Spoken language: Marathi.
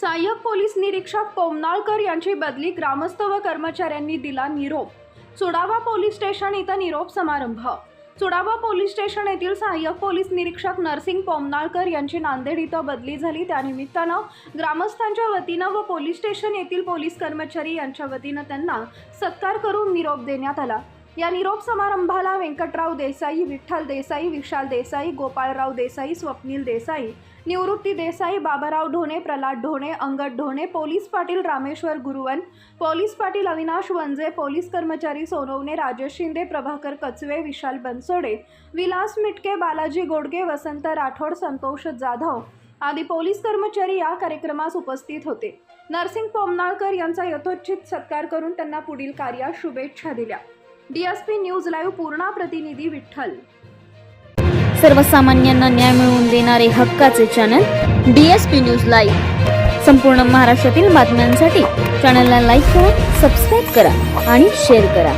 सहाय्यक पोलीस निरीक्षक पोमनाळकर यांची बदली ग्रामस्थ व कर्मचाऱ्यांनी दिला निरोप. चुडावा पोलीस स्टेशन इथं निरोप समारंभ. चुडावा पोलीस स्टेशन येथील सहाय्यक पोलीस निरीक्षक नरसिंग पोमनाळकर यांची नांदेड इथं बदली झाली. त्यानिमित्तानं ग्रामस्थांच्या वतीनं व पोलीस स्टेशन येथील पोलीस कर्मचारी यांच्या वतीनं त्यांना सत्कार करून निरोप देण्यात आला. या निरोप समारंभाला Vyankatrao Desai Vitthal Desai Vishal Desai Gopalrao Desai Swapnil Desai Nivrutti Desai Babarao Dhone Pralhad Dhone Angad Dhone police Patil Rameshwar Guruvan police Patil Avinash Vanje police कर्मचारी सोनवणे राजेश शिंदे प्रभाकर कचवे विशाल बनसोडे विलास मिटके बालाजी गोडगे वसंत राठोड संतोष जाधव आदी पोलीस कर्मचारी या कार्यक्रमास उपस्थित होते. नरसिंग पोमनाळकर यांचा यथोचित सत्कार करून त्यांना पुढील कार्यास शुभेच्छा दिल्या. डीएसपी न्यूज लाईव्ह पूर्णा प्रतिनिधी विठ्ठल. सर्वसामान्यांना न्याय मिळवून देणारे हक्काचे चॅनल डीएसपी न्यूज लाईव्ह. संपूर्ण महाराष्ट्रातील बातम्यांसाठी चॅनलला लाईक करा सबस्क्राईब करा आणि शेअर करा.